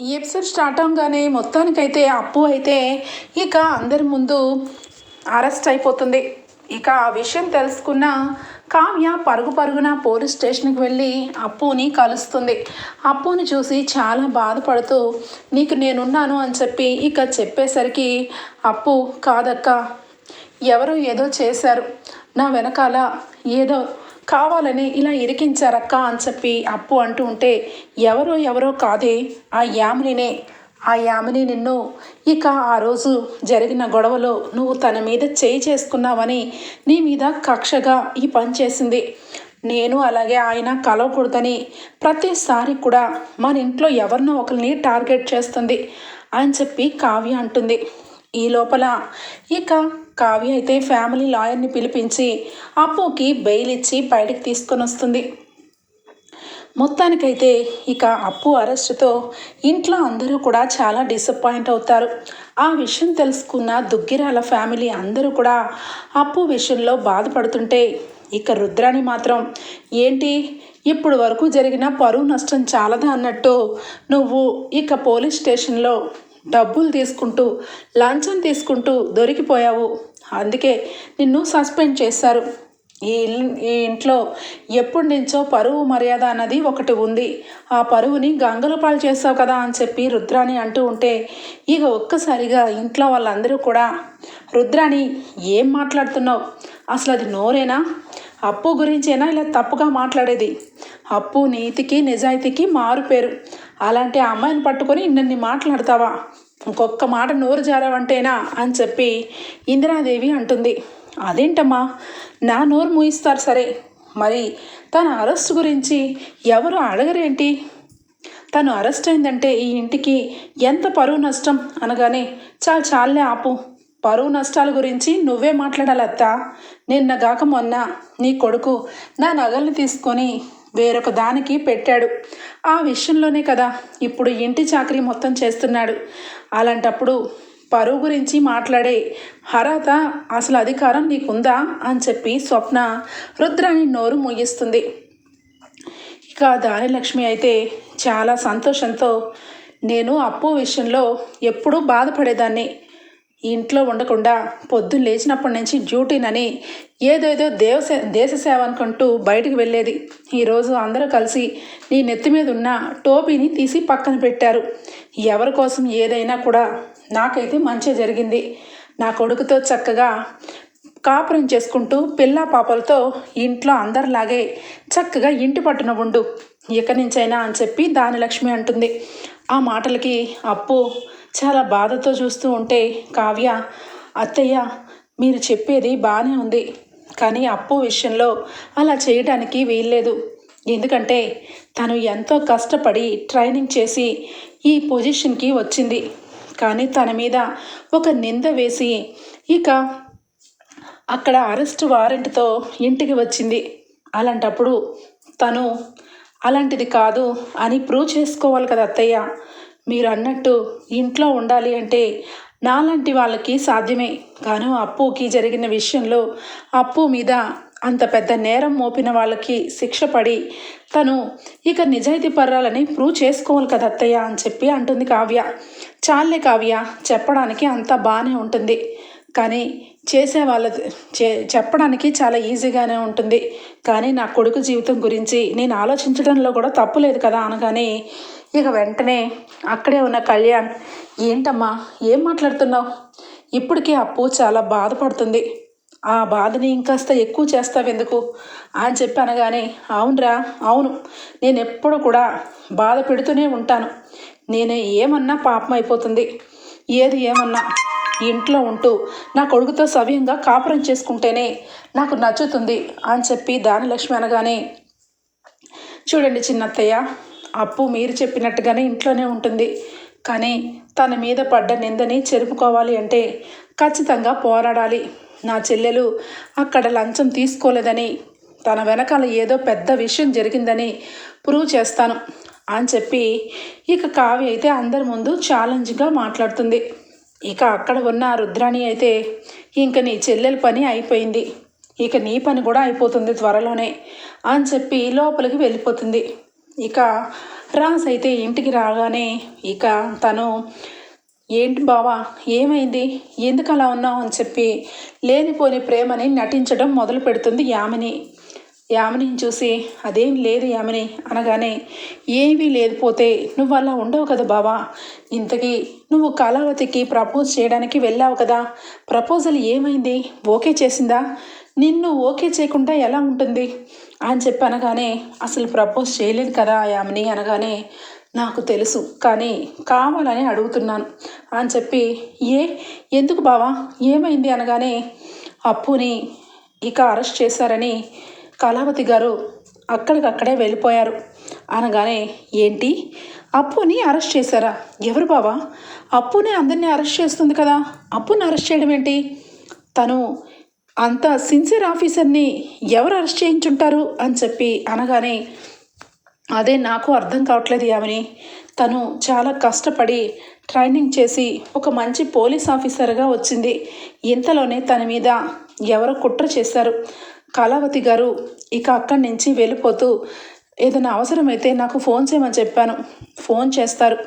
ఈ episode start అవగానే మొత్తానికైతే అప్పు అయితే ఇక అందరి ముందు అరెస్ట్ అయిపోతుంది. ఇక ఆ విషయం తెలుసుకున్న కావ్య పరుగు పరుగున పోలీస్ స్టేషన్కి వెళ్ళి అప్పుని కలుస్తుంది. అప్పుని చూసి చాలా బాధపడుతూ నీకు నేనున్నాను అని చెప్పి ఇక చెప్పేసరికి అప్పు కాదక్క ఎవరో ఏదో చేశారు. నా వెనకాల ఏదో కావాలని ఇలా ఇరికించారక్క అని చెప్పి అప్పు అంటూ ఉంటే ఎవరో ఎవరో కాదే ఆ యామినినే ఆ యామిని నిన్ను. ఇక ఆ రోజు జరిగిన గొడవలో నువ్వు తన మీద చేయి చేసుకున్నావని నీ మీద కక్షగా ఈ పని చేసింది. నేను అలాగే ఆయన కలవకూడదని ప్రతిసారి కూడా మన ఇంట్లో ఎవరినో ఒకరిని టార్గెట్ చేస్తుంది అని చెప్పి కావ్య అంటుంది. ఈ లోపల ఇక కావ్య అయితే ఫ్యామిలీ లాయర్ని పిలిపించి అప్పుకి బెయిల్ ఇచ్చి బయటకు తీసుకొని వస్తుంది. మొత్తానికైతే ఇక అప్పు అరెస్టుతో ఇంట్లో అందరూ కూడా చాలా డిసప్పాయింట్ అవుతారు. ఆ విషయం తెలుసుకున్న దుగ్గిరాల ఫ్యామిలీ అందరూ కూడా అప్పు విషయంలో బాధపడుతుంటే ఇక రుద్రాని మాత్రం ఏంటి? ఇప్పుడు వరకు జరిగిన పరువు నష్టం చాలదా? అన్నట్టు నువ్వు ఇక పోలీస్ స్టేషన్లో డబ్బులు తీసుకుంటూ లంచం తీసుకుంటూ దొరికిపోయావు. అందుకే నిన్ను సస్పెండ్ చేశారు. ఈ ఈ ఇంట్లో ఎప్పటి నుంచో పరువు మర్యాద అన్నది ఒకటి ఉంది. ఆ పరువుని గంగల పాలు చేస్తావు కదా అని చెప్పి రుద్రాణి అంటూ ఉంటే ఇక ఒక్కసారిగా ఇంట్లో వాళ్ళందరూ కూడా రుద్రాణి ఏం మాట్లాడుతున్నావు? అసలు అది నోరేనా? అప్పు గురించేనా ఇలా తప్పుగా మాట్లాడేది? అప్పు నీతికి నిజాయితీకి మారు పేరు. అలాంటి ఆ అమ్మాయిని పట్టుకొని ఇన్నన్ని మాట్లాడతావా ఇంకొక మాట నోరు జారావంటేనా? అని చెప్పి ఇందిరాదేవి అంటుంది. అదేంటమ్మా? నా నోరు మూయిస్తారు సరే. మరి తన అరెస్ట్ గురించి ఎవరు అడగరేంటి? తను అరెస్ట్ అయిందంటే ఈ ఇంటికి ఎంత పరువు నష్టం? అనగానే చాలు చాలే ఆపు. పరువు నష్టాల గురించి నువ్వే మాట్లాడాలత్తా. నిన్నగాక నిన్న గాక మొన్న నీ కొడుకు నా నగల్ని తీసుకొని వేరొక దానికి పెట్టాడు. ఆ విషయంలోనే కదా ఇప్పుడు ఇంటి చాకరీ మొత్తం చేస్తున్నాడు. అలాంటప్పుడు పరువు గురించి మాట్లాడే హరాత అసలు అధికారం నీకుందా అని చెప్పి స్వప్న రుద్రాని నోరు ముగిస్తుంది ఇక దానిలక్ష్మి అయితే చాలా సంతోషంతో నేను అప్పు విషయంలో ఎప్పుడూ బాధపడేదాన్ని. ఇంట్లో ఉండకుండా పొద్దున్న లేచినప్పటి నుంచి డ్యూటీనని ఏదేదో దేవసే దేశ సేవ అనుకుంటూ బయటికి వెళ్ళేది. ఈరోజు అందరూ కలిసి నీ నెత్తి మీద ఉన్న టోపీని తీసి పక్కన పెట్టారు. ఎవరి కోసం ఏదైనా కూడా నాకైతే మంచి జరిగింది. నా కొడుకుతో చక్కగా కాపురం చేసుకుంటూ పిల్ల పాపలతో ఇంట్లో అందరిలాగే చక్కగా ఇంటి పట్టున ఉండు. ఇక నుంచైనా అని చెప్పి దానిలక్ష్మి అంటుంది. ఆ మాటలకి అప్పు చాలా బాధతో చూస్తూ ఉంటే కావ్య అత్తయ్య మీరు చెప్పేది బాగానే ఉంది. కానీ అప్పు విషయంలో అలా చేయడానికి వీల్లేదు. ఎందుకంటే తను ఎంతో కష్టపడి ట్రైనింగ్ చేసి ఈ పొజిషన్కి వచ్చింది. కానీ తన మీద ఒక నింద వేసి ఇక అక్కడ అరెస్ట్ వారెంట్తో ఇంటికి వచ్చింది. అలాంటప్పుడు తను అలాంటిది కాదు అని ప్రూవ్ చేసుకోవాలి కదా అత్తయ్య. మీరు అన్నట్టు ఇంట్లో ఉండాలి అంటే నాలాంటి వాళ్ళకి సాధ్యమే. కాను అప్పుకి జరిగిన విషయంలో అప్పు మీద అంత పెద్ద నేరం మోపిన వాళ్ళకి శిక్ష పడి తను ఇక నిజాయితీ పర్రాలని ప్రూవ్ చేసుకోవాలి కదా అత్తయ్య అని చెప్పి అంటుంది కావ్య. చాలే కావ్య చెప్పడానికి అంతా బాగానే ఉంటుంది. కానీ చేసే వాళ్ళ చే చెప్పడానికి చాలా ఈజీగానే ఉంటుంది. కానీ నా కొడుకు జీవితం గురించి నేను ఆలోచించడంలో కూడా తప్పు లేదు కదా అనగానే ఇక వెంటనే అక్కడే ఉన్న కళ్యాణ్ ఏంటమ్మా ఏం మాట్లాడుతున్నావు? ఇప్పటికే అప్పు చాలా బాధపడుతుంది. ఆ బాధని ఇంకాస్త ఎక్కువ చేస్తావు ఎందుకు అని చెప్పి అనగానే అవునరా అవును. నేను ఎప్పుడు కూడా బాధ పెడుతూనే ఉంటాను. నేను ఏమన్నా పాపం అయిపోతుంది. ఏది ఏమన్నా ఇంట్లో ఉంటూ నా కొడుకుతో సవ్యంగా కాపురం చేసుకుంటేనే నాకు నచ్చుతుంది అని చెప్పి దానలక్ష్మి అనగానే చూడండి చిన్నత్తయ్య అప్పు మీరు చెప్పినట్టుగానే ఇంట్లోనే ఉంటుంది. కానీ తన మీద పడ్డ నిందని చెరుపుకోవాలి అంటే ఖచ్చితంగా పోరాడాలి. నా చెల్లెలు అక్కడ లంచం తీసుకోలేదని తన వెనకాల ఏదో పెద్ద విషయం జరిగిందని ప్రూవ్ చేస్తాను అని చెప్పి ఇక కావ్య అయితే అందరి ముందు ఛాలెంజ్గా మాట్లాడుతుంది. ఇక అక్కడ ఉన్న రుద్రాణి అయితే ఇంక నీ చెల్లెల పని అయిపోయింది. ఇక నీ పని కూడా అయిపోతుంది త్వరలోనే అని చెప్పి లోపలికి వెళ్ళిపోతుంది. ఇక రాజ్ అయితే ఇంటికి రాగానే ఇక తను ఏంటి బావా ఏమైంది? ఎందుకు అలా ఉన్నావు? అని చెప్పి లేనిపోని ప్రేమని నటించడం మొదలు పెడుతుంది యామిని. యామినిని చూసి అదేం లేదు యామిని అనగానే ఏమీ లేకపోతే నువ్వు అలా ఉండవు కదా బావా. ఇంతకీ నువ్వు కళావతికి ప్రపోజ్ చేయడానికి వెళ్ళావు కదా. ప్రపోజల్ ఏమైంది? ఓకే చేసిందా? నిన్ను ఓకే చేయకుండా ఎలా ఉంటుంది? అని చెప్పి అనగానే అసలు ప్రపోజ్ చేయలేదు కదా యామిని అనగానే నాకు తెలుసు కానీ కావాలని అడుగుతున్నాను అని చెప్పి ఏ? ఎందుకు బావా? ఏమైంది? అనగానే అప్పుని ఇక అరెస్ట్ చేశారని కళావతి గారు అక్కడికక్కడే వెళ్ళిపోయారు అనగానే ఏంటి? అప్పుని అరెస్ట్ చేశారా? ఎవరు బావా? అప్పుని అందరినీ అరెస్ట్ చేస్తుంది కదా? అప్పుని అరెస్ట్ చేయడం ఏంటి? తను అంత సిన్సియర్ ఆఫీసర్ని ఎవరు అరెస్ట్ చేయించుంటారు అని చెప్పి అనగానే అదే నాకు అర్థం కావట్లేదు ఆమెని తను చాలా కష్టపడి ట్రైనింగ్ చేసి ఒక మంచి పోలీస్ ఆఫీసర్గా వచ్చింది. ఇంతలోనే తన మీద ఎవరో కుట్ర చేశారు. కళావతి గారు ఇక అక్కడి నుంచి వెళ్ళిపోతూ ఏదైనా అవసరమైతే నాకు ఫోన్ చేయమని చెప్పాను. ఫోన్ చేస్తారు.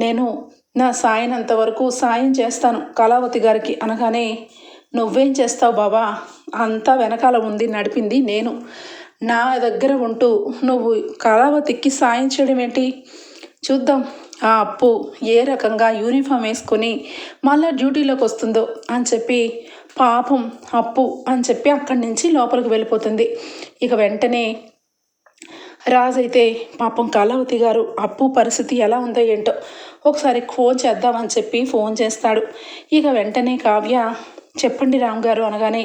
నేను నా సాయనంత వరకు సాయం చేస్తాను కళావతి గారికి. అనగానే నువ్వేం చేస్తావు బాబా అంతా వెనకాల ఉంది నడిపింది నేను. నా దగ్గర ఉంటూ నువ్వు కళావతికి సాయం చేయడం ఏంటి? చూద్దాం. ఆ అప్పు ఏ రకంగా యూనిఫామ్ వేసుకొని మళ్ళా డ్యూటీలోకి వస్తుందో అని చెప్పి పాపం అప్పు అని చెప్పి అక్కడి నుంచి లోపలికి వెళ్ళిపోతుంది. ఇక వెంటనే రాజైతే పాపం కళావతి గారు అప్పు పరిస్థితి ఎలా ఉందో ఏంటో ఒకసారి ఫోన్ చేద్దామని చెప్పి ఫోన్ చేస్తాడు. ఇక వెంటనే కావ్య చెప్పండి రామ్ గారు అనగానే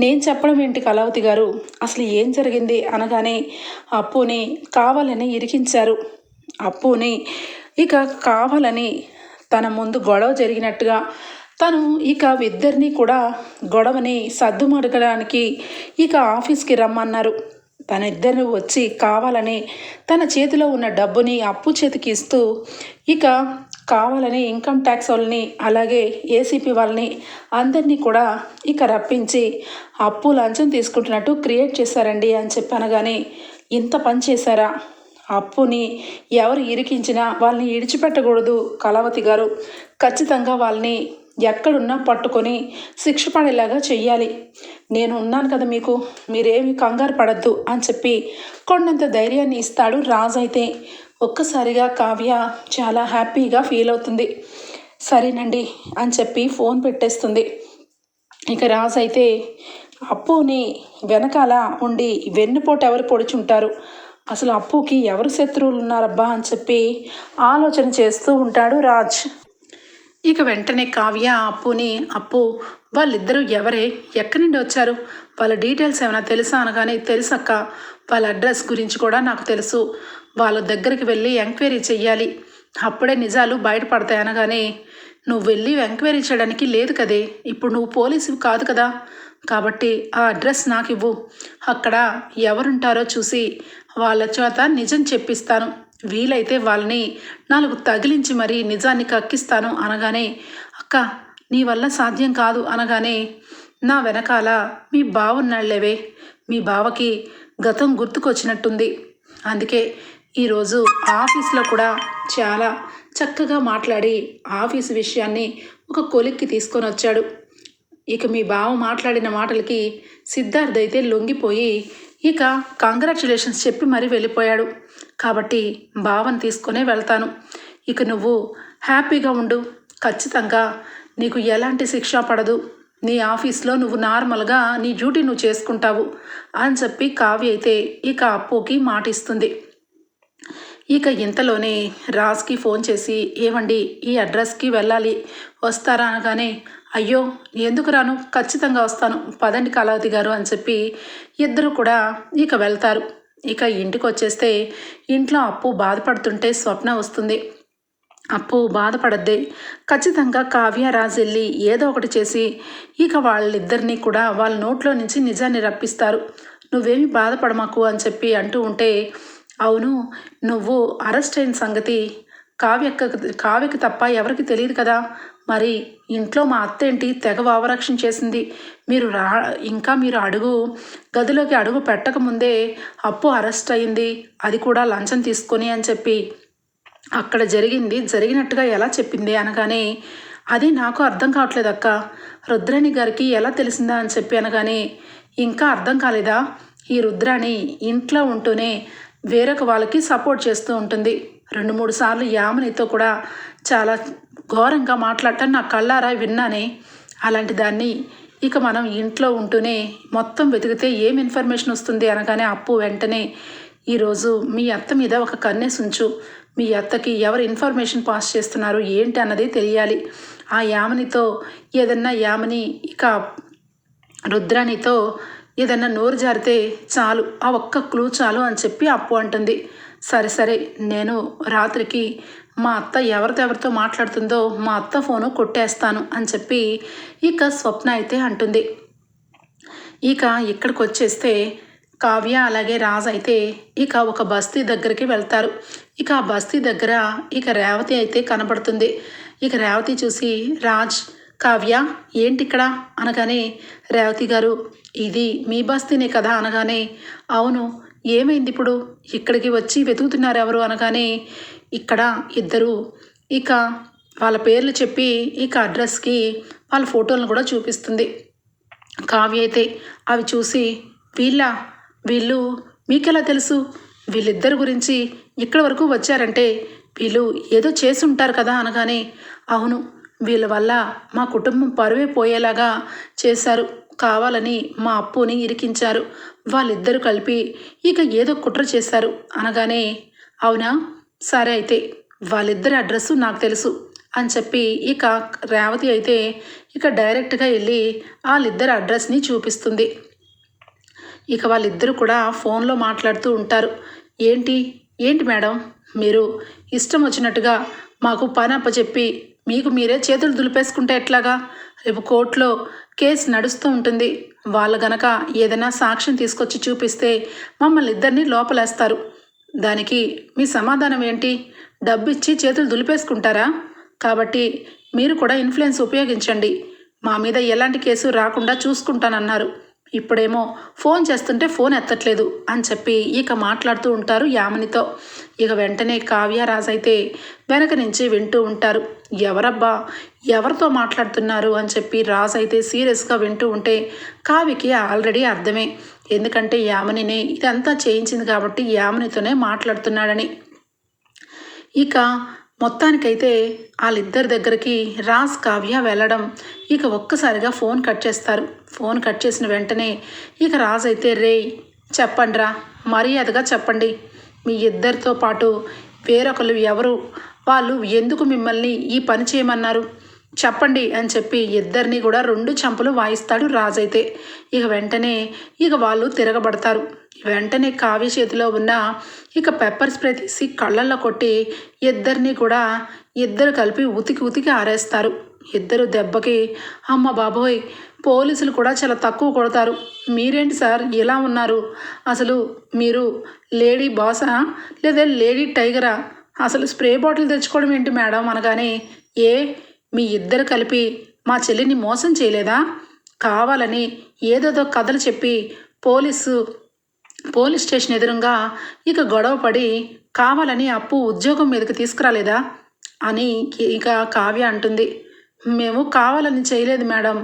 నేను చెప్పడం ఏంటి కళావతి గారు? అసలు ఏం జరిగింది? అనగానే అప్పుని కావాలని ఇరికించారు. అప్పుని ఇక కావాలని తన ముందు గొడవ జరిగినట్టుగా తను ఇక ఇద్దరిని కూడా గొడవని సర్దుమడగడానికి ఇక ఆఫీస్కి రమ్మన్నారు. తన ఇద్దరిని వచ్చి కావాలని తన చేతిలో ఉన్న డబ్బుని అప్పు చేతికి ఇస్తూ ఇక కావాలని ఇన్కమ్ ట్యాక్స్ వాళ్ళని అలాగే ఏసీపీ వాళ్ళని అందరినీ కూడా ఇక రప్పించి అప్పు లంచం తీసుకుంటున్నట్టు క్రియేట్ చేశారండి అని చెప్పాను కానీ ఇంత పని చేశారా? అప్పుని ఎవరు ఇరికించినా వాళ్ళని ఇడిచిపెట్టకూడదు కళావతి గారు. ఖచ్చితంగా వాళ్ళని ఎక్కడున్నా పట్టుకొని శిక్ష పడేలాగా చెయ్యాలి. నేను ఉన్నాను కదా మీకు మీరేమి కంగారు పడద్దు అని చెప్పి కొండంత ధైర్యాన్ని ఇస్తాడు రాజు అయితే. ఒక్కసారిగా కావ్య చాలా హ్యాపీగా ఫీల్ అవుతుంది. సరేనండి అని చెప్పి ఫోన్ పెట్టేస్తుంది. ఇక రాజు అయితే అప్పుని వెనకాల ఉండి వెన్నుపోటు ఎవరు పొడుచుంటారు? అసలు అప్పుకి ఎవరు శత్రువులు ఉన్నారబ్బా? అని చెప్పి ఆలోచన చేస్తూ ఉంటాడు రాజ్. ఇక వెంటనే కావ్య అప్పుని అప్పు వాళ్ళిద్దరూ ఎవరే? ఎక్కడి నుండి వచ్చారు? వాళ్ళ డీటెయిల్స్ ఏమైనా తెలుసా అనగానే తెలుసక్క వాళ్ళ అడ్రస్ గురించి కూడా నాకు తెలుసు. వాళ్ళ దగ్గరికి వెళ్ళి ఎంక్వైరీ చెయ్యాలి. అప్పుడే నిజాలు బయటపడతాయి అనగానే నువ్వు వెళ్ళి ఎంక్వైరీ చేయడానికి లేదు కదే. ఇప్పుడు నువ్వు పోలీసు కాదు కదా. కాబట్టి ఆ అడ్రస్ నాకు ఇవ్వు అక్కడ ఎవరుంటారో చూసి వాళ్ళ చేత నిజం చెప్పిస్తాను. వీలైతే వాళ్ళని నాలుగు తగిలించి మరీ నిజాన్ని కక్కిస్తాను అనగానే అక్క నీ వల్ల సాధ్యం కాదు అనగానే నా వెనకాల మీ బావున్నాళ్ళేవే మీ బావకి గతం గుర్తుకొచ్చినట్టుంది. అందుకే ఈరోజు ఆఫీస్లో కూడా చాలా చక్కగా మాట్లాడి ఆఫీస్ విషయాన్ని ఒక కొలిక్కి తీసుకొని వచ్చాడు. ఇక మీ బావ మాట్లాడిన మాటలకి సిద్ధార్థ్ అయితే లొంగిపోయి ఇక కంగ్రాచులేషన్స్ చెప్పి మరీ వెళ్ళిపోయాడు. కాబట్టి బావని తీసుకొనే వెళ్తాను. ఇక నువ్వు హ్యాపీగా ఉండు. ఖచ్చితంగా నీకు ఎలాంటి శిక్ష పడదు. నీ ఆఫీస్లో నువ్వు నార్మల్గా నీ డ్యూటీ నువ్వు చేసుకుంటావు అని చెప్పి కావ్య అయితే ఇక అప్పుకి మాటిస్తుంది. ఇక ఇంతలోనే రాజ్కి ఫోన్ చేసి ఏమండి ఈ అడ్రస్కి వెళ్ళాలి. వస్తారా అనగానే అయ్యో ఎందుకు రాను? ఖచ్చితంగా వస్తాను. పదండి కళావతి గారు అని చెప్పి ఇద్దరు కూడా ఇక వెళ్తారు. ఇక ఇంటికి వచ్చేస్తే ఇంట్లో అప్పు బాధపడుతుంటే స్వప్న వస్తుంది. అప్పు బాధపడద్దే. ఖచ్చితంగా కావ్య రాజు ఏదో ఒకటి చేసి ఇక వాళ్ళిద్దరినీ కూడా వాళ్ళ నోట్లో నుంచి నిజాన్ని రప్పిస్తారు. నువ్వేమి బాధపడమాకు అని చెప్పి అంటూ ఉంటే అవును నువ్వు అరెస్ట్ అయిన సంగతి కావ్యక్క కావ్యకి తప్ప ఎవరికి తెలియదు కదా? మరి ఇంట్లో మా అత్త ఏంటి తెగ వావరక్షణ చేసింది. మీరు రా ఇంకా మీరు అడుగు గదిలోకి అడుగు పెట్టకముందే అప్పు అరెస్ట్ అయింది. అది కూడా లంచం తీసుకొని అని చెప్పి అక్కడ జరిగింది. జరిగినట్టుగా ఎలా చెప్పింది అనగానే అది నాకు అర్థం కావట్లేదు అక్క. రుద్రాణి గారికి ఎలా తెలిసిందా అని చెప్పి అనగానే ఇంకా అర్థం కాలేదా? ఈ రుద్రాణి ఇంట్లో ఉంటూనే వేరొక వాళ్ళకి సపోర్ట్ చేస్తూ ఉంటుంది. రెండు మూడు సార్లు యామనితో కూడా చాలా ఘోరంగా మాట్లాడటం నా కళ్ళారా విన్నానే? అలాంటి దాన్ని ఇక మనం ఇంట్లో ఉంటూనే మొత్తం వెతికితే ఏం ఇన్ఫర్మేషన్ వస్తుంది అనగానే అప్పు వెంటనే ఈరోజు మీ అత్త మీద ఒక కన్నేసి ఉంచు మీ అత్తకి ఎవరు ఇన్ఫర్మేషన్ పాస్ చేస్తున్నారు ఏంటి అన్నది తెలియాలి. ఆ యామనితో ఏదన్నా యామని ఇక రుద్రానితో ఏదన్నా నోరు జారితే చాలు ఆ ఒక్క క్లూ చాలు అని చెప్పి అప్పు అంటుంది. సరే సరే నేను రాత్రికి మా అత్త ఎవరితో ఎవరితో మాట్లాడుతుందో మా అత్త ఫోను కొట్టేస్తాను అని చెప్పి ఇక స్వప్న అయితే అంటుంది. ఇక ఇక్కడికి వచ్చేస్తే కావ్య అలాగే రాజ్ అయితే ఇక ఒక బస్తీ దగ్గరికి వెళ్తారు. ఇక ఆ బస్తీ దగ్గర ఇక రేవతి అయితే కనబడుతుంది. ఇక రేవతి చూసి రాజ్ కావ్య ఏంటి ఇక్కడ అనగానే రేవతి గారు ఇది మీ బస్తీనే కదా? అనగానే అవును ఏమైంది ఇప్పుడు? ఇక్కడికి వచ్చి వెతుకుతున్నారు ఎవరు అనగానే ఇక్కడ ఇద్దరు. ఇక వాళ్ళ పేర్లు చెప్పి ఇక అడ్రస్కి వాళ్ళ ఫోటోలను కూడా చూపిస్తుంది. కావ్య అయితే అవి చూసి వీళ్ళ? వీళ్ళు మీకెలా తెలుసు? వీళ్ళిద్దరి గురించి ఇక్కడి వరకు వచ్చారంటే వీళ్ళు ఏదో చేసి ఉంటారు కదా అనగానే అవును వీళ్ళ వల్ల మా కుటుంబం పరువే పోయేలాగా చేశారు. కావాలని మా అప్పుని ఇరికించారు. వాళ్ళిద్దరూ కలిపి ఇక ఏదో కుట్ర చేశారు. అనగానే అవునా? సరే అయితే వాళ్ళిద్దరి అడ్రస్ నాకు తెలుసు అని చెప్పి ఇక రేవతి అయితే ఇక డైరెక్ట్గా వెళ్ళి వాళ్ళిద్దరి అడ్రస్ని చూపిస్తుంది. ఇక వాళ్ళిద్దరూ కూడా ఫోన్లో మాట్లాడుతూ ఉంటారు. ఏంటి? ఏంటి మేడం? మీరు ఇష్టం వచ్చినట్టుగా మాకు పని అప్పచెప్పి మీకు మీరే చేతులు దులిపేసుకుంటే ఎట్లాగా? రేపు కోర్టులో కేసు నడుస్తూ ఉంటుంది. వాళ్ళు గనక ఏదైనా సాక్ష్యం తీసుకొచ్చి చూపిస్తే మమ్మల్ని ఇద్దరిని లోపలేస్తారు. దానికి మీ సమాధానం ఏంటి? డబ్బు ఇచ్చి చేతులు దులిపేసుకుంటారా? కాబట్టి మీరు కూడా ఇన్ఫ్లుయెన్స్ ఉపయోగించండి. మా మీద ఎలాంటి కేసు రాకుండా చూసుకుంటానన్నారు. ఇప్పుడేమో ఫోన్ చేస్తుంటే ఫోన్ ఎత్తట్లేదు అని చెప్పి ఇక మాట్లాడుతూ ఉంటారు యామినితో. ఇక వెంటనే కావ్య రాజైతే వెనక నుంచి వింటూ ఉంటారు. ఎవరబ్బా? ఎవరితో మాట్లాడుతున్నారు? అని చెప్పి రాజు అయితే సీరియస్గా వింటూ ఉంటే కావ్యకి ఆల్రెడీ అర్థమే. ఎందుకంటే యామినినే ఇదంతా చేయించింది కాబట్టి యామినితోనే మాట్లాడుతున్నాడని. ఇక మొత్తానికైతే వాళ్ళిద్దరి దగ్గరికి రాజ్ కావ్య వెళ్ళడం ఇక ఒక్కసారిగా ఫోన్ కట్ చేస్తారు. ఫోన్ కట్ చేసిన వెంటనే ఇక రాజ్ అయితే రే చెప్పండిరా మర్యాదగా చెప్పండి. మీ ఇద్దరితో పాటు వేరొకరు ఎవరు? వాళ్ళు ఎందుకు మిమ్మల్ని ఈ పని చేయమన్నారు? చెప్పండి అని చెప్పి ఇద్దరిని కూడా రెండు చంపలు వాయిస్తాడు రాజైతే ఇక వెంటనే ఇక వాళ్ళు తిరగబడతారు. వెంటనే కావ్య చేతిలో ఉన్న ఇక పెప్పర్ స్ప్రే తీసి కళ్ళల్లో కొట్టి ఇద్దరిని కూడా ఇద్దరు కలిపి ఉతికి ఉతికి ఆరేస్తారు. ఇద్దరు దెబ్బకి అమ్మ బాబోయ్ పోలీసులు కూడా చాలా తక్కువ కొడతారు. మీరేంటి సార్ ఇలా ఉన్నారు? అసలు మీరు లేడీ బాసా? లేదా లేడీ టైగరా? అసలు స్ప్రే బాటిల్ తెచ్చుకోవడం ఏంటి మేడం అనగానే ఏ మీ ఇద్దరు కలిపి మా చెల్లిని మోసం చేయలేదా? కావాలని ఏదేదో కథలు చెప్పి పోలీసు పోలీస్ స్టేషన్ ఎదురుగా ఇక గొడవ పడి కావాలని అప్పు ఉద్యోగం మీదకి తీసుకురాలేదా? అని ఇక కావ్య అంటుంది. మేము కావాలని చేయలేదు మేడం.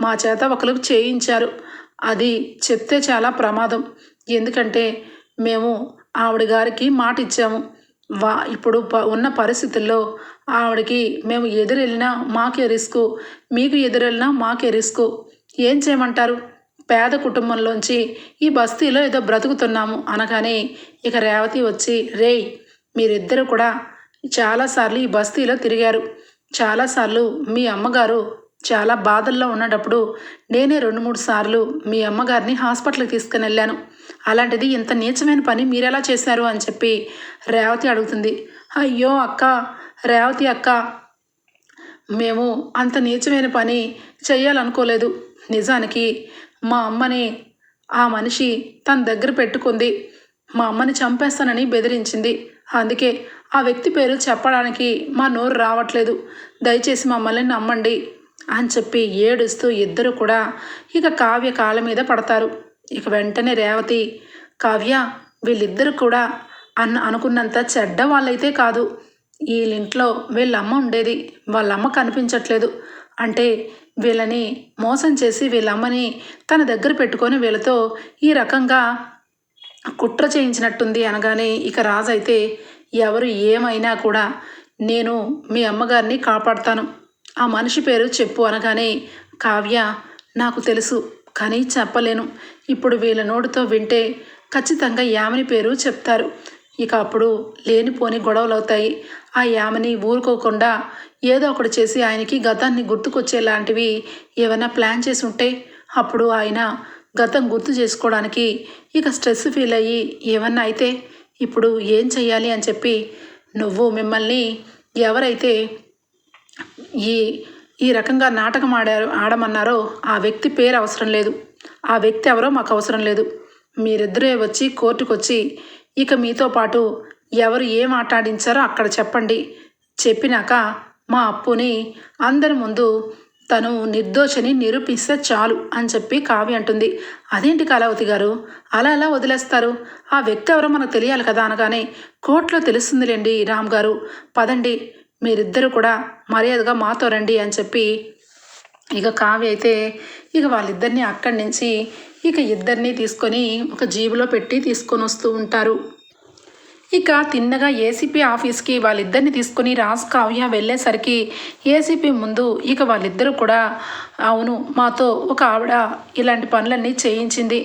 మా చేత ఒకరు చేయించారు. అది చెప్తే చాలా ప్రమాదం. ఎందుకంటే మేము ఆవిడ గారికి మాట ఇచ్చాము వా ఇప్పుడు ప ఉన్న పరిస్థితుల్లో ఆవిడకి మేము ఎదురెళ్ళినా మాకే రిస్కు మీకు ఎదురెళ్ళినా మాకే రిస్కు. ఏం చేయమంటారు? పేద కుటుంబంలోంచి ఈ బస్తీలో ఏదో బ్రతుకుతున్నాము అనగానే ఇక రేవతి వచ్చి రే మీరిద్దరూ కూడా చాలాసార్లు ఈ బస్తీలో తిరిగారు. చాలాసార్లు మీ అమ్మగారు చాలా బాధల్లో ఉన్నటప్పుడు నేనే రెండు మూడు సార్లు మీ అమ్మగారిని హాస్పిటల్కి తీసుకుని వెళ్ళాను. అలాంటిది ఇంత నీచమైన పని మీరెలా చేశారు అని చెప్పి రేవతి అడుగుతుంది. అయ్యో అక్క రేవతి అక్క మేము అంత నీచమైన పని చేయాలనుకోలేదు నిజానికి మా అమ్మని ఆ మనిషి తన దగ్గర పెట్టుకుంది. మా అమ్మని చంపేస్తానని బెదిరించింది. అందుకే ఆ వ్యక్తి పేరు చెప్పడానికి మా నోరు రావట్లేదు. దయచేసి మమ్మల్ని నమ్మండి. అని చెప్పి ఏడుస్తూ ఇద్దరు కూడా ఇక కావ్య కాళ్ళ మీద పడతారు. ఇక వెంటనే రేవతి కావ్య వీళ్ళిద్దరు కూడా అన్న అనుకున్నంత చెడ్డ వాళ్ళైతే కాదు. వీళ్ళింట్లో వీళ్ళమ్మ ఉండేది. వాళ్ళమ్మ కనిపించట్లేదు. అంటే వీళ్ళని మోసం చేసి వీళ్ళమ్మని తన దగ్గర పెట్టుకొని వీళ్ళతో ఈ రకంగా కుట్ర చేయించినట్టుంది అనగానే ఇక రాజు అయితే ఎవరు ఏమైనా కూడా నేను మీ అమ్మగారిని కాపాడుతాను. ఆ మనిషి పేరు చెప్పు అనగానే కావ్య నాకు తెలుసు కానీ చెప్పలేను. ఇప్పుడు వీళ్ళ నోటితో వింటే ఖచ్చితంగా యామిని పేరు చెప్తారు. ఇక అప్పుడు లేనిపోని గొడవలు అవుతాయి ఆ యామని ఊరుకోకుండా ఏదో ఒకటి చేసి ఆయనకి గతాన్ని గుర్తుకొచ్చేలాంటివి ఏమైనా ప్లాన్ చేసి ఉంటే అప్పుడు ఆయన గతం గుర్తు చేసుకోవడానికి ఇక స్ట్రెస్ ఫీల్ అయ్యి ఏమన్నా అయితే ఇప్పుడు ఏం చెయ్యాలి? అని చెప్పి నువ్వు మిమ్మల్ని ఎవరైతే ఈ ఈ రకంగా నాటకం ఆడారు ఆడమన్నారో ఆ వ్యక్తి పేరు అవసరం లేదు. ఆ వ్యక్తి ఎవరో మాకు అవసరం లేదు. మీరిద్దరే వచ్చి కోర్టుకు వచ్చి ఇక మీతో పాటు ఎవరు ఏం ఆటాడించారో అక్కడ చెప్పండి. చెప్పినాక మా అప్పుని అందరి ముందు తను నిర్దోషని నిరూపిస్తే చాలు అని చెప్పి కావ్య అంటుంది. అదేంటి కళావతి గారు? అలా ఎలా వదిలేస్తారు? ఆ వ్యక్తి ఎవరో మనకు తెలియాలి కదా అనగానే కోర్టులో తెలుస్తుందిలేండి రామ్ గారు. పదండి. మీరిద్దరూ కూడా మర్యాదగా మాతో రండి అని చెప్పి ఇక కావ్య అయితే ఇక వాళ్ళిద్దరిని అక్కడి నుంచి ఇక ఇద్దరిని తీసుకొని ఒక జీబులో పెట్టి తీసుకొని వస్తూ ఉంటారు. ఇక తిన్నగా ఏసీపీ ఆఫీస్కి వాళ్ళిద్దరిని తీసుకొని రాజ్ కావ్య వెళ్ళేసరికి ఏసీపీ ముందు ఇక వాళ్ళిద్దరూ కూడా అవును మాతో ఒక ఆవిడ ఇలాంటి పనులన్నీ చేయించింది.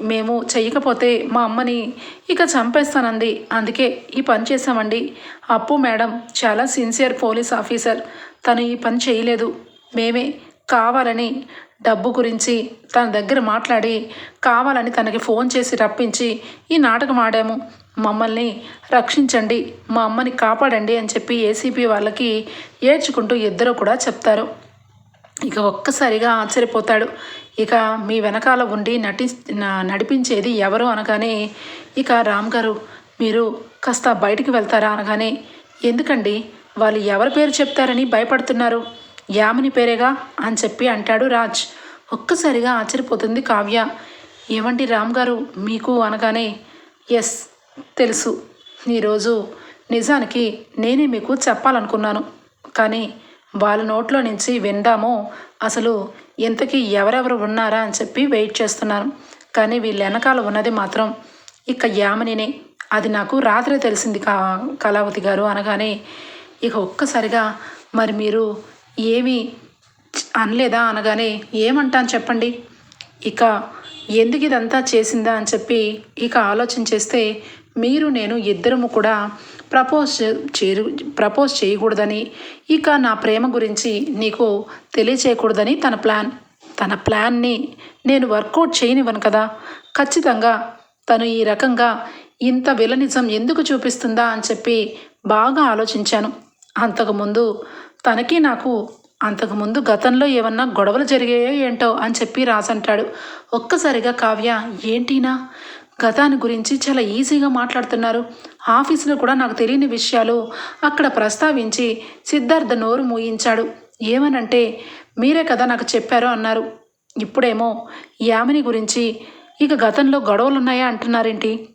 మేము చెయ్యకపోతే మా అమ్మని ఇక చంపేస్తానంది. అందుకే ఈ పని చేసామండి అప్పు మేడం చాలా సిన్సియర్ పోలీస్ ఆఫీసర్. తను ఈ పని చేయలేదు మేమే కావాలని డబ్బు గురించి తన దగ్గర మాట్లాడి కావాలని తనకి ఫోన్ చేసి రప్పించి ఈ నాటకం ఆడాము. మమ్మల్ని రక్షించండి మా అమ్మని కాపాడండి అని చెప్పి ఏసీపీ వాళ్ళకి ఏడ్చుకుంటూ ఇద్దరు కూడా చెప్తారు. ఇక ఒక్కసారిగా ఆశ్చర్యపోతాడు. ఇక మీ వెనకాల ఉండి నటి నడిపించేది ఎవరు అనగానే ఇక రామ్ గారు మీరు కాస్త బయటికి వెళ్తారా అనగానే ఎందుకండి? వాళ్ళు ఎవరి పేరు చెప్తారని భయపడుతున్నారు. యామిని పేరేగా అని చెప్పి అంటాడు రాజ్. ఒక్కసారిగా ఆశ్చర్యపోతుంది కావ్య. ఏమండి రామ్ గారు మీకు అనగానే ఎస్ తెలుసు. ఈరోజు నిజానికి నేనే మీకు చెప్పాలనుకున్నాను. కానీ వాళ్ళ నోట్లో నుంచి విందామో. అసలు ఇంతకీ ఎవరెవరు ఉన్నారా అని చెప్పి వెయిట్ చేస్తున్నాను కానీ వీళ్ళ వెనకాల ఉన్నది మాత్రం ఇక యామనినే. అది నాకు రాత్రి తెలిసింది కా కళావతి గారు అనగానే ఇక ఒక్కసారిగా మరి మీరు ఏమీ అనలేదా అనగానే ఏమంటాను చెప్పండి. ఇక ఎందుకు ఇదంతా చేసిందా అని చెప్పి ఇక ఆలోచన చేస్తే మీరు నేను ఇద్దరము కూడా ప్రపోజ్ చేరు ప్రపోజ్ చేయకూడదని ఇక నా ప్రేమ గురించి నీకు తెలియచేయకూడదని తన ప్లాన్ తన ప్లాన్ని నేను వర్కౌట్ చేయనివ్వను కదా. ఖచ్చితంగా తను ఈ రకంగా ఇంత విలనిజం ఎందుకు చూపిస్తుందా అని చెప్పి బాగా ఆలోచించాను. అంతకుముందు తనకి నాకు అంతకుముందు గతంలో ఏమన్నా గొడవలు జరిగాయో ఏంటో అని చెప్పి రాసంటాడు. ఒక్కసారిగా కావ్య ఏంటినా? గతాన్ని గురించి చాలా ఈజీగా మాట్లాడుతున్నారు. ఆఫీసులో కూడా నాకు తెలియని విషయాలు అక్కడ ప్రస్తావించి సిద్ధార్థ నోరు మూయించాడు. ఏమనంటే మీరే కదా నాకు చెప్పారు అన్నారు. ఇప్పుడేమో యామిని గురించి ఇక గతంలో గొడవలు ఉన్నాయా అంటున్నారేంటి?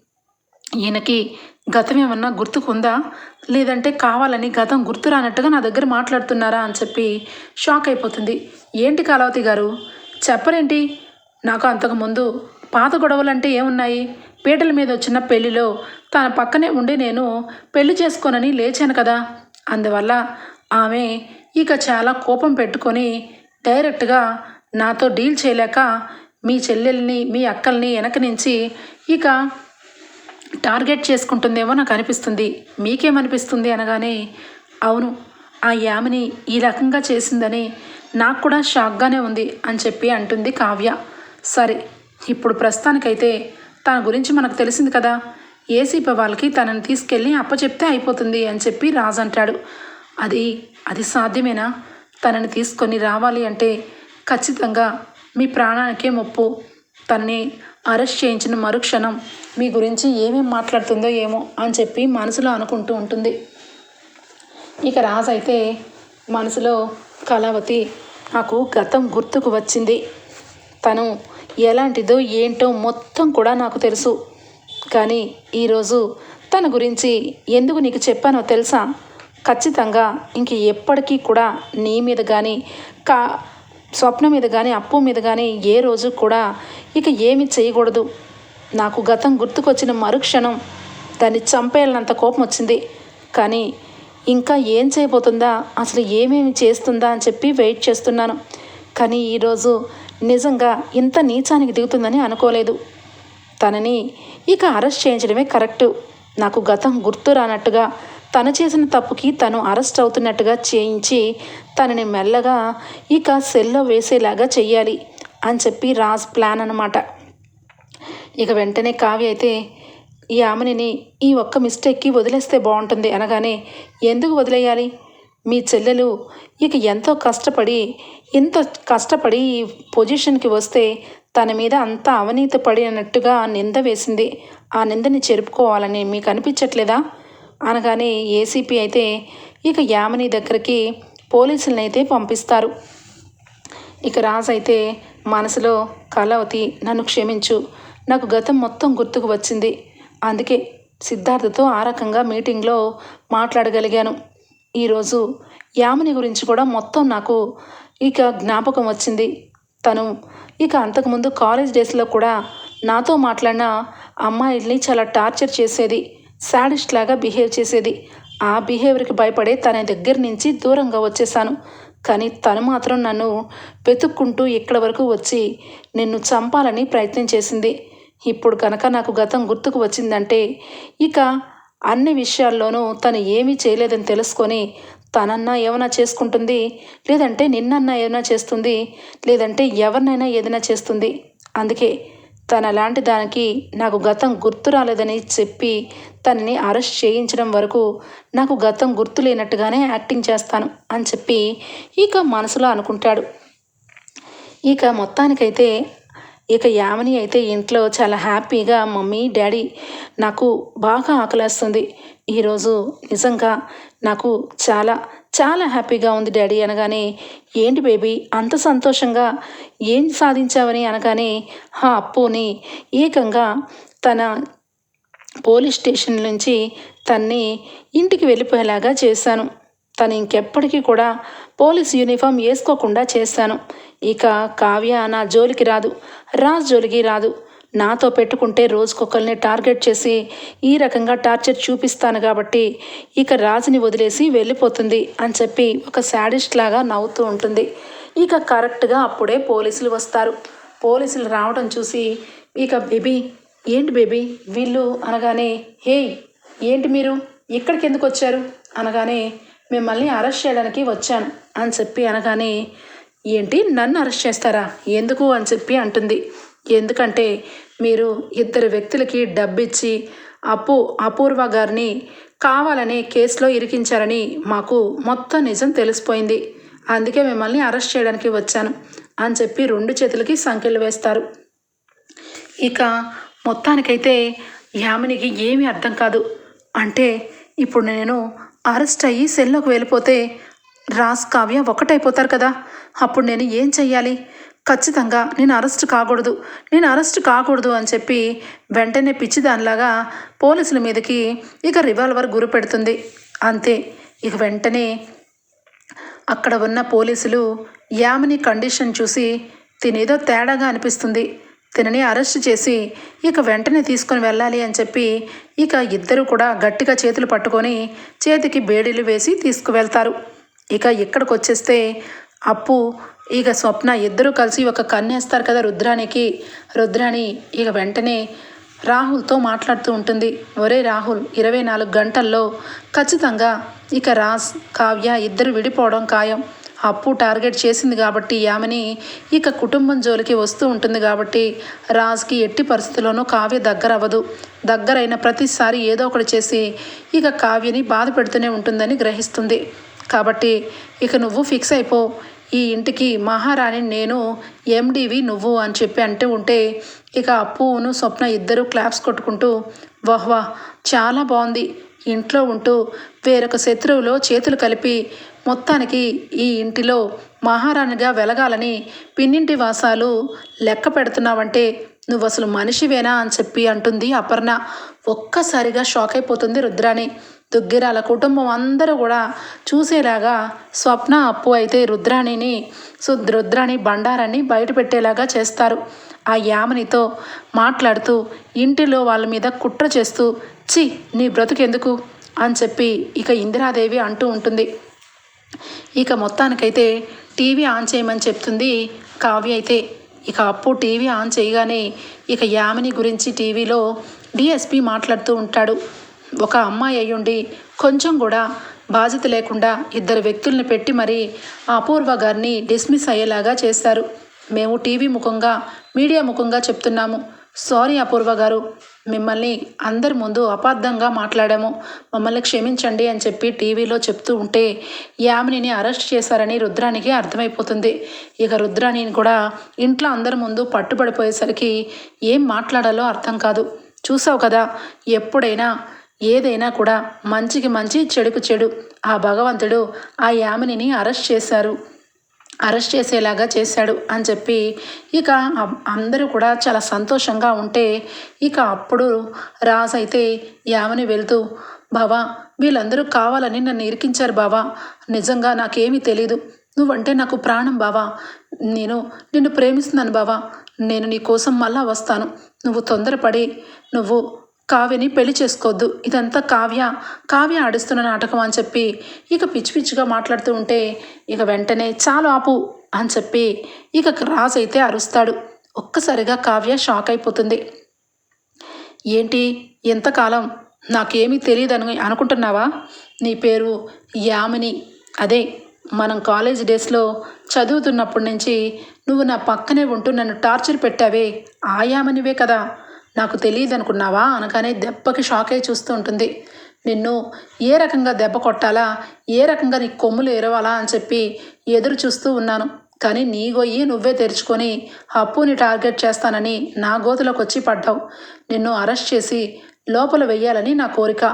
ఈయనకి గతం ఏమన్నా గుర్తుకుందా? లేదంటే కావాలని గతం గుర్తు రానట్టుగా నా దగ్గర మాట్లాడుతున్నారా అని చెప్పి షాక్ అయిపోతుంది. ఏంటి కాలావతి గారు? చెప్పరేంటి నాకు అంతకుముందు పాత గొడవలంటే ఏమున్నాయి? పీటల మీద వచ్చిన పెళ్ళిలో తన పక్కనే ఉండి నేను పెళ్ళి చేసుకోనని లేచాను కదా. అందువల్ల ఆమె ఇక చాలా కోపం పెట్టుకొని డైరెక్ట్గా నాతో డీల్ చేయలేక మీ చెల్లెల్ని మీ అక్కల్ని వెనక నుంచి ఇక టార్గెట్ చేసుకుంటుందేమో నాకు అనిపిస్తుంది. మీకేమనిపిస్తుంది అనగానే అవును ఆ యామిని ఈ రకంగా చేసిందని నాకు కూడా షాక్గానే ఉంది అని చెప్పి అంటుంది కావ్య. సరే ఇప్పుడు ప్రస్తుతానికైతే తన గురించి మనకు తెలిసింది కదా. ఏసీపీ వాళ్ళకి తనని తీసుకెళ్ళి అప్పచెప్తే అయిపోతుంది అని చెప్పి రాజు అంటాడు. అది అది సాధ్యమేనా? తనని తీసుకొని రావాలి అంటే ఖచ్చితంగా మీ ప్రాణానికే ముప్పు. తనని అరెస్ట్ చేయించిన మరుక్షణం మీ గురించి ఏమేం మాట్లాడుతుందో ఏమో అని చెప్పి మనసులో అనుకుంటూ ఉంటుంది. ఇక రాజు అయితే మనసులో కళావతి నాకు గతం గుర్తుకు వచ్చింది. తను ఎలాంటిదో ఏంటో మొత్తం కూడా నాకు తెలుసు. కానీ ఈరోజు తన గురించి ఎందుకు నీకు చెప్పానో తెలుసా? ఖచ్చితంగా ఇంక ఎప్పటికీ కూడా నీ మీద కానీ కా స్వప్న మీద కానీ అప్పు మీద కానీ ఏ రోజు కూడా ఇక ఏమి చేయకూడదు. నాకు గతం గుర్తుకొచ్చిన మరుక్షణం దాన్ని చంపేయాలన్నంత కోపం వచ్చింది. కానీ ఇంకా ఏం చేయబోతుందా? అసలు ఏమేమి చేస్తుందా అని చెప్పి వెయిట్ చేస్తున్నాను. కానీ ఈరోజు నిజంగా ఇంత నీచానికి దిగుతుందని అనుకోలేదు. తనని ఇక అరెస్ట్ చేయించడమే కరెక్టు. నాకు గతం గుర్తు రానట్టుగా తను చేసిన తప్పుకి తను అరెస్ట్ అవుతున్నట్టుగా చేయించి తనని మెల్లగా ఇక సెల్లో వేసేలాగా చెయ్యాలి అని చెప్పి రాజ్ ప్లాన్ అనమాట ఇక వెంటనే కావ్య అయితే ఈ ఆమెని ఈ ఒక్క మిస్టేక్కి వదిలేస్తే బాగుంటుంది అనగానే ఎందుకు వదిలేయాలి? మీ చెల్లెలు ఇక ఎంతో కష్టపడి ఇంత కష్టపడి ఈ పొజిషన్కి వస్తే తన మీద అంత అవినీతి పడినట్టుగా నింద వేసింది. ఆ నిందని చెరుపుకోవాలని మీకు అనిపించట్లేదా? అనగానే ఏసీపీ అయితే ఇక యామిని దగ్గరికి పోలీసులను అయితే పంపిస్తారు. ఇక రాజు అయితే మనసులో కళావతి నన్ను క్షమించు. నాకు గతం మొత్తం గుర్తుకు వచ్చింది. అందుకే సిద్ధార్థతో ఆ రకంగా మీటింగ్లో మాట్లాడగలిగాను. ఈరోజు యామిని గురించి కూడా మొత్తం నాకు ఇక జ్ఞాపకం వచ్చింది. తను ఇక అంతకుముందు కాలేజ్ డేస్లో కూడా నాతో మాట్లాడిన అమ్మాయిల్ని చాలా టార్చర్ చేసేది శాడిస్ట్ లాగా బిహేవ్ చేసేది. ఆ బిహేవియర్కి భయపడే తన దగ్గర నుంచి దూరంగా వచ్చేసాను కానీ తను మాత్రం నన్ను వెతుక్కుంటూ ఇక్కడ వరకు వచ్చి నిన్ను చంపాలని ప్రయత్నం చేసింది. ఇప్పుడు కనుక నాకు గతం గుర్తుకు వచ్చిందంటే ఇక అన్ని విషయాల్లోనూ తను ఏమీ చేయలేదని తెలుసుకొని తనన్నా ఏమైనా చేసుకుంటుంది? లేదంటే నిన్నన్నా ఏమైనా చేస్తుంది? లేదంటే ఎవరినైనా ఏదైనా చేస్తుంది? అందుకే తన అలాంటి దానికి నాకు గతం గుర్తు రాలేదని చెప్పి తనని అరెస్ట్ చేయించడం వరకు నాకు గతం గుర్తు లేనట్టుగానే యాక్టింగ్ చేస్తాను అని చెప్పి ఇక మనసులో అనుకుంటాడు. ఇక మొత్తానికైతే ఇక యామిని అయితే ఇంట్లో చాలా హ్యాపీగా మమ్మీ డాడీ నాకు బాగా ఆకలేస్తుంది. ఈరోజు నిజంగా నాకు చాలా చాలా హ్యాపీగా ఉంది డాడీ అనగానే ఏంటి బేబీ అంత సంతోషంగా ఏం సాధించావని? అనగానే ఆ అప్పుని ఏకంగా తన పోలీస్ స్టేషన్ నుంచి తన్ని ఇంటికి వెళ్ళిపోయేలాగా చేశాను. తను ఇంకెప్పటికీ కూడా పోలీస్ యూనిఫామ్ వేసుకోకుండా చేశాను ఇక కావ్య నా జోలికి రాదు. రాజ్ జోలికి రాదు. నాతో పెట్టుకుంటే రోజుకొకరిని టార్గెట్ చేసి ఈ రకంగా టార్చర్ చూపిస్తాను కాబట్టి ఇక రాజుని వదిలేసి వెళ్ళిపోతుంది అని చెప్పి ఒక శాడిస్ట్ లాగా నవ్వుతూ ఉంటుంది. ఇక కరెక్ట్గా అప్పుడే పోలీసులు వస్తారు. పోలీసులు రావడం చూసి ఇక బేబీ ఏంటి బేబీ? వీళ్ళు? అనగానే హే ఏంటి మీరు? ఇక్కడికి ఎందుకు వచ్చారు? అనగానే మిమ్మల్ని అరెస్ట్ చేయడానికి వచ్చాను అని చెప్పి అనగానే ఏంటి? నన్ను అరెస్ట్ చేస్తారా? ఎందుకు? అని చెప్పి అంటుంది. ఎందుకంటే మీరు ఇద్దరు వ్యక్తులకి డబ్బిచ్చి అప్పు అపూర్వ గారిని కావాలని కేసులో ఇరికించారని మాకు మొత్తం నిజం తెలిసిపోయింది. అందుకే మిమ్మల్ని అరెస్ట్ చేయడానికి వచ్చాను అని చెప్పి రెండు చేతులకి సంఖ్యలు వేస్తారు. ఇక మొత్తానికైతే యామినికి ఏమీ అర్థం కాదు. అంటే ఇప్పుడు నేను అరెస్ట్ అయ్యి సెల్లోకి వెళ్ళిపోతే రాజ్ కావ్య ఒకటైపోతారు కదా. అప్పుడు నేను ఏం చెయ్యాలి? ఖచ్చితంగా నేను అరెస్ట్ కాకూడదు. నేను అరెస్ట్ కాకూడదు అని చెప్పి వెంటనే పిచ్చిదానిలాగా పోలీసుల మీదకి ఇక రివాల్వర్ గురి పెడుతుంది. అంతే ఇక వెంటనే అక్కడ ఉన్న పోలీసులు యామిని కండిషన్ చూసి తినేదో తేడాగా అనిపిస్తుంది. తినని అరెస్ట్ చేసి ఇక వెంటనే తీసుకొని వెళ్ళాలి అని చెప్పి ఇక ఇద్దరు కూడా గట్టిగా చేతులు పట్టుకొని చేతికి బేడీలు వేసి తీసుకువెళ్తారు. ఇక ఇక్కడికి వచ్చేస్తే అప్పు ఇక స్వప్న ఇద్దరూ కలిసి ఒక కన్నేస్తారు కదా రుద్రానికి. రుద్రాని ఇక వెంటనే రాహుల్తో మాట్లాడుతూ ఉంటుంది. ఒరే రాహుల్ ఇరవై నాలుగు గంటల్లో ఖచ్చితంగా ఇక రాజ్ కావ్య ఇద్దరు విడిపోవడం ఖాయం. అప్పు టార్గెట్ చేసింది కాబట్టి యామని ఇక కుటుంబం జోలికి వస్తూ ఉంటుంది కాబట్టి రాజ్కి ఎట్టి పరిస్థితుల్లోనూ కావ్య దగ్గర అవ్వదు. దగ్గరైన ప్రతిసారి ఏదో ఒకటి చేసి ఇక కావ్యని బాధ పెడుతూనే ఉంటుందని గ్రహిస్తుంది. కాబట్టి ఇక నువ్వు ఫిక్స్ అయిపో. ఈ ఇంటికి మహారాణి నేను ఎండివి నువ్వు అని చెప్పి అంటూ ఉంటే ఇక అప్పును స్వప్న ఇద్దరు క్లాప్స్ కొట్టుకుంటూ వాహ్ వాహ్ చాలా బాగుంది. ఇంట్లో ఉంటూ వేరొక శత్రువులో చేతులు కలిపి మొత్తానికి ఈ ఇంటిలో మహారాణిగా వెలగాలని పిన్నింటి వాసాలు లెక్క పెడుతున్నావంటే నువ్వు అసలు మనిషివేనా అని చెప్పి అంటుంది అపర్ణ. ఒక్కసారిగా షాక్ అయిపోతుంది రుద్రాణి. దుగ్గిరాల కుటుంబం అందరూ కూడా చూసేలాగా స్వప్న అప్పు అయితే రుద్రాణిని రుద్రాణి బండారాన్ని బయటపెట్టేలాగా చేస్తారు. ఆ యామనితో మాట్లాడుతూ ఇంటిలో వాళ్ళ మీద కుట్ర చేస్తూ చి నీ బ్రతుకెందుకు? అని చెప్పి ఇక ఇందిరాదేవి అంటూ ఉంటుంది. ఇక మొత్తానికైతే టీవీ ఆన్ చేయమని చెప్తుంది కావ్య అయితే. ఇక అప్పు టీవీ ఆన్ చేయగానే ఇక యామిని గురించి టీవీలో డిఎస్పి మాట్లాడుతూ ఉంటాడు. ఒక అమ్మాయి అయ్యుండి కొంచెం కూడా బాధ్యత లేకుండా ఇద్దరు వ్యక్తుల్ని పెట్టి మరీ అపూర్వ గారిని డిస్మిస్ అయ్యేలాగా చేశారు మేము టీవీ ముఖంగా మీడియా ముఖంగా చెప్తున్నాము. సారీ అపూర్వ గారు. మిమ్మల్ని అందరి ముందు అపార్థంగా మాట్లాడాము. మమ్మల్ని క్షమించండి అని చెప్పి టీవీలో చెప్తూ ఉంటే యామినిని అరెస్ట్ చేశారని రుద్రానికి అర్థమైపోతుంది. ఇక రుద్రాణిని కూడా ఇంట్లో అందరి ముందు పట్టుబడిపోయేసరికి ఏం మాట్లాడాలో అర్థం కాదు. చూసావు కదా ఎప్పుడైనా ఏదైనా కూడా మంచికి మంచి చెడుకు చెడు. ఆ భగవంతుడు ఆ యామినిని అరెస్ట్ చేశారు. అరెస్ట్ చేసేలాగా చేశాడు అని చెప్పి ఇక అందరూ కూడా చాలా సంతోషంగా ఉంటే ఇక అప్పుడు రాజ్ అయితే యామని వెళ్తూ బావా వీళ్ళందరూ కావాలని నన్ను ఇరికించారు బావా. నిజంగా నాకేమీ తెలీదు. నువ్వంటే నాకు ప్రాణం బావా. నేను నిన్ను ప్రేమిస్తున్నాను బావా. నేను నీ కోసం మళ్ళా వస్తాను. నువ్వు తొందరపడి నువ్వు కావ్యని పెళ్ళి చేసుకోవద్దు ఇదంతా కావ్య. కావ్య ఆడిస్తున్న నాటకం అని చెప్పి ఇక పిచ్చి పిచ్చిగా మాట్లాడుతూ ఉంటే ఇక వెంటనే చాలు ఆపు అని చెప్పి ఇక రాజు అయితే అరుస్తాడు. ఒక్కసారిగా కావ్య షాక్ అయిపోతుంది. ఏంటి? ఎంతకాలం నాకేమీ తెలియదని అనుకుంటున్నావా? నీ పేరు యామిని. అదే మనం కాలేజ్ డేస్లో చదువుతున్నప్పటి నుంచి నువ్వు నా పక్కనే ఉంటూ నన్ను టార్చర్ పెట్టావే. ఆ యామనివే కదా. నాకు తెలియదు అనుకున్నావా అనగానే దెబ్బకి షాక్ అయి చూస్తూ ఉంటుంది. నిన్ను ఏ రకంగా దెబ్బ కొట్టాలా? ఏ రకంగా నీ కొమ్ములు ఎరవాలా? అని చెప్పి ఎదురు చూస్తూ ఉన్నాను. కానీ నీ గొయ్యి నువ్వే తెరుచుకొని అప్పుని టార్గెట్ చేస్తానని నా గోతులోకి వచ్చి పడ్డావు. నిన్ను అరెస్ట్ చేసి లోపల వెయ్యాలని నా కోరిక.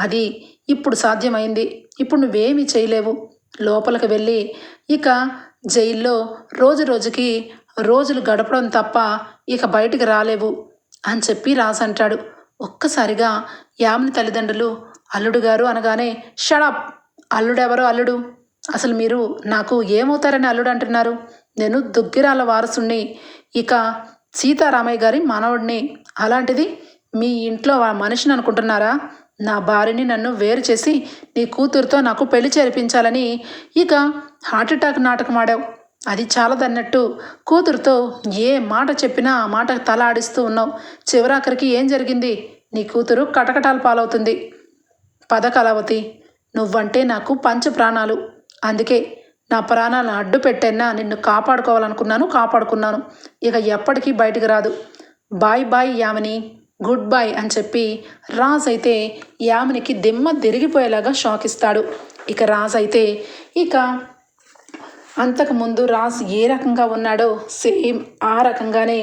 అది ఇప్పుడు సాధ్యమైంది. ఇప్పుడు నువ్వేమీ చేయలేవు. లోపలికి వెళ్ళి ఇక జైల్లో రోజు రోజుకి రోజులు గడపడం తప్ప ఇక బయటికి రాలేవు. అని చెప్పి రాజు అంటాడు. ఒక్కసారిగా యామిని తల్లిదండ్రులు అల్లుడు గారు అనగానే షడప్ అల్లుడెవరో అల్లుడు? అసలు మీరు నాకు ఏమవుతారని అల్లుడు అంటున్నారు. నేను దుగ్గిరాల వారసుణ్ణి. ఇక సీతారామయ్య గారి మనవడిని. అలాంటిది మీ ఇంట్లో ఆ మనిషిని అనుకుంటున్నారా? నా భార్యని నన్ను వేరు చేసి నీ కూతురుతో నాకు పెళ్ళి చేర్పించాలని ఇక హార్ట్ అటాక్ నాటకం ఆడావు. అది చాలదన్నట్టు కూతురుతో ఏ మాట చెప్పినా ఆ మాట తల ఆడిస్తూ ఉన్నావు. చివరాఖరికి ఏం జరిగింది? నీ కూతురు కటకటాలు పాలవుతుంది. పద కళావతి నువ్వంటే నాకు పంచ ప్రాణాలు అందుకే నా ప్రాణాలను అడ్డు పెట్టైనా నిన్ను కాపాడుకోవాలనుకున్నాను కాపాడుకున్నాను. ఇక ఎప్పటికీ బయటికి రాదు. Bye bye Yamini good bye అని చెప్పి రాజ్ అయితే యామినికి దిమ్మ తిరిగిపోయేలాగా షాక్ ఇస్తాడు ఇక రాజ్ అయితే ఇక అంతకుముందు రాజ్ ఏ రకంగా ఉన్నాడో సేమ్ ఆ రకంగానే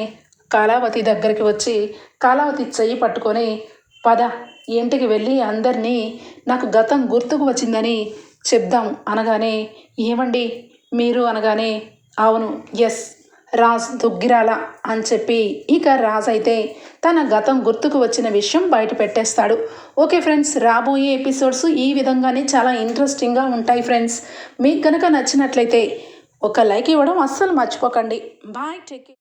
కళావతి దగ్గరికి వచ్చి కళావతి చెయ్యి పట్టుకొని పద ఇంటికి వెళ్ళి అందరినీ నాకు గతం గుర్తుకు వచ్చిందని చెప్దాం అనగానే ఏమండి? మీరు అనగానే అవును ఎస్ రాజ్ దుగ్గిరాల అని చెప్పి ఇక రాజ్ అయితే తన గతం గుర్తుకు వచ్చిన విషయం బయట పెట్టేస్తాడు. ఓకే ఫ్రెండ్స్ రాబోయే ఎపిసోడ్స్ ఈ విధంగానే చాలా ఇంట్రెస్టింగ్గా ఉంటాయి ఫ్రెండ్స్. మీకు కనుక నచ్చినట్లయితే ఒక లైక్ ఇవ్వడం అస్సలు మర్చిపోకండి. Bye take